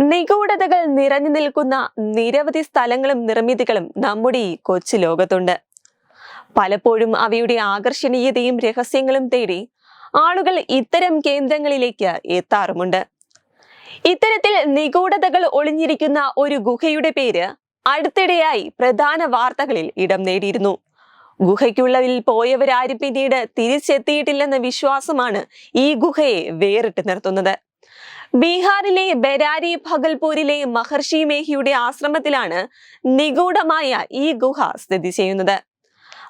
നിഗൂഢതകൾ നിറഞ്ഞു നിൽക്കുന്ന നിരവധി സ്ഥലങ്ങളും നിർമ്മിതികളും നമ്മുടെ ഈ കൊച്ചു ലോകത്തുണ്ട്. പലപ്പോഴും അവയുടെ ആകർഷണീയതയും രഹസ്യങ്ങളും തേടി ആളുകൾ ഇത്തരം കേന്ദ്രങ്ങളിലേക്ക് എത്താറുമുണ്ട്. ഇത്തരത്തിൽ നിഗൂഢതകൾ ഒളിഞ്ഞിരിക്കുന്ന ഒരു ഗുഹയുടെ പേര് അടുത്തിടെയായി പ്രധാന വാർത്തകളിൽ ഇടം നേടിയിരുന്നു. ഗുഹയ്ക്കുള്ളിൽ പോയവരാരും പിന്നീട് തിരിച്ചെത്തിയിട്ടില്ലെന്ന വിശ്വാസമാണ് ഈ ഗുഹയെ വേറിട്ട് നിർത്തുന്നത്. ബീഹാറിലെ ബെരാരി ഭഗൽപൂരിലെ മഹർഷി മേഹിയുടെ ആശ്രമത്തിലാണ് നിഗൂഢമായ ഈ ഗുഹ സ്ഥിതി ചെയ്യുന്നത്.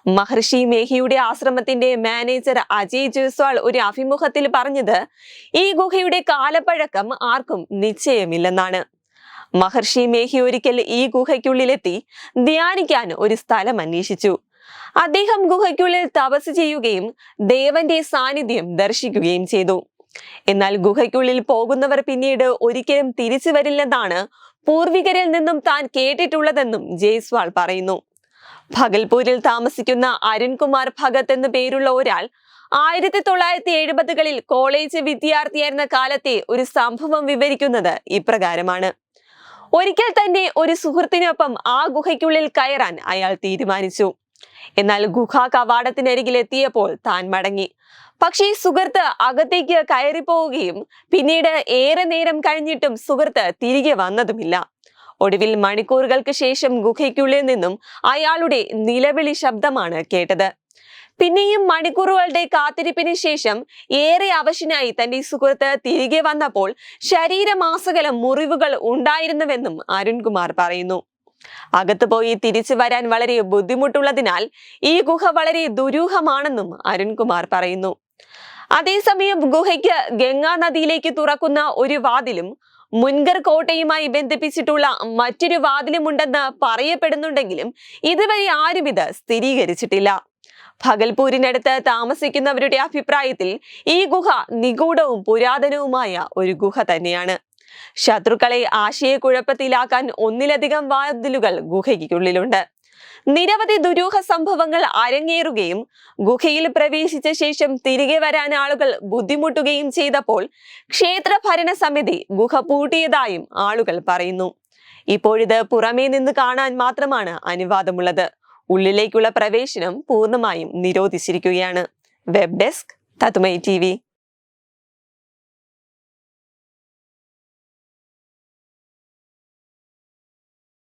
മഹർഷി മേഹിയുടെ ആശ്രമത്തിന്റെ മാനേജർ അജയ് ജയ്സ്വാൾ ഒരു അഭിമുഖത്തിൽ പറഞ്ഞത് ഈ ഗുഹയുടെ കാലപ്പഴക്കം ആർക്കും നിശ്ചയമില്ലെന്നാണ്. മഹർഷി മേഹി ഒരിക്കൽ ഈ ഗുഹയ്ക്കുള്ളിലെത്തി ധ്യാനിക്കാൻ ഒരു സ്ഥലം അന്വേഷിച്ചു. അദ്ദേഹം ഗുഹയ്ക്കുള്ളിൽ തപസ് ചെയ്യുകയും ദേവന്റെ സാന്നിധ്യം ദർശിക്കുകയും ചെയ്തു. എന്നാൽ ഗുഹയ്ക്കുള്ളിൽ പോകുന്നവർ പിന്നീട് ഒരിക്കലും തിരിച്ചു വരില്ലെന്നാണ് പൂർവികരിൽ നിന്നും താൻ കേട്ടിട്ടുള്ളതെന്നും ജയ്സ്വാൾ പറയുന്നു. ഭഗൽപൂരിൽ താമസിക്കുന്ന അരുൺകുമാർ ഭഗത് എന്നു പേരുള്ള ഒരാൾ ആയിരത്തി തൊള്ളായിരത്തി എഴുപതുകളിൽ കോളേജ് വിദ്യാർത്ഥിയായിരുന്ന കാലത്തെ ഒരു സംഭവം വിവരിക്കുന്നത് ഇപ്രകാരമാണ്. ഒരിക്കൽ തന്നെ ഒരു സുഹൃത്തിനൊപ്പം ആ ഗുഹയ്ക്കുള്ളിൽ കയറാൻ അയാൾ തീരുമാനിച്ചു. എന്നാൽ ഗുഹ കവാടത്തിനരികിൽ എത്തിയപ്പോൾ താൻ മടങ്ങി. പക്ഷേ സുഹൃത്ത് അകത്തേക്ക് കയറിപ്പോവുകയും പിന്നീട് ഏറെ നേരം കഴിഞ്ഞിട്ടും സുഹൃത്ത് തിരികെ വന്നതുമില്ല. ഒടുവിൽ മണിക്കൂറുകൾക്ക് ശേഷം ഗുഹയ്ക്കുള്ളിൽ നിന്നും അയാളുടെ നിലവിളി ശബ്ദമാണ് കേട്ടത്. പിന്നെയും മണിക്കൂറുകളുടെ കാത്തിരിപ്പിന് ശേഷം ഏറെ അവശനായി തന്റെ സുഹൃത്ത് തിരികെ വന്നപ്പോൾ ശരീരമാസകലം മുറിവുകൾ ഉണ്ടായിരുന്നുവെന്നും അരുൺകുമാർ പറയുന്നു. അകത്തു പോയി തിരിച്ചു വരാൻ വളരെ ബുദ്ധിമുട്ടുള്ളതിനാൽ ഈ ഗുഹ വളരെ ദുരൂഹമാണെന്നും അരുൺകുമാർ പറയുന്നു. അതേസമയം ഗുഹയ്ക്ക് ഗംഗാ നദിയിലേക്ക് തുറക്കുന്ന ഒരു വാതിലും മുൻഗർ കോട്ടയുമായി ബന്ധിപ്പിച്ചിട്ടുള്ള മറ്റൊരു വാതിലുമുണ്ടെന്ന് പറയപ്പെടുന്നുണ്ടെങ്കിലും ഇതുവരെ ആരും ഇത് സ്ഥിരീകരിച്ചിട്ടില്ല. ഭഗൽപൂരിനടുത്ത് താമസിക്കുന്നവരുടെ അഭിപ്രായത്തിൽ ഈ ഗുഹ നിഗൂഢവും പുരാതനവുമായ ഒരു ഗുഹ തന്നെയാണ്. ശത്രുക്കളെ ആശയക്കുഴപ്പത്തിലാക്കാൻ ഒന്നിലധികം വാതിലുകൾ ഗുഹയ്ക്കുള്ളിലുണ്ട്. നിരവധി ദുരൂഹ സംഭവങ്ങൾ അരങ്ങേറുകയും ഗുഹയിൽ പ്രവേശിച്ച ശേഷം തിരികെ വരാൻ ആളുകൾ ബുദ്ധിമുട്ടുകയും ചെയ്തപ്പോൾ ക്ഷേത്ര ഭരണ സമിതി ഗുഹ പൂട്ടിയതായും ആളുകൾ പറയുന്നു. ഇപ്പോഴിത് പുറമേ നിന്ന് കാണാൻ മാത്രമാണ് അനുവാദമുള്ളത്. ഉള്ളിലേക്കുള്ള പ്രവേശനം പൂർണമായും നിരോധിച്ചിരിക്കുകയാണ്. വെബ് ഡെസ്ക് തത്തുമൈ ടി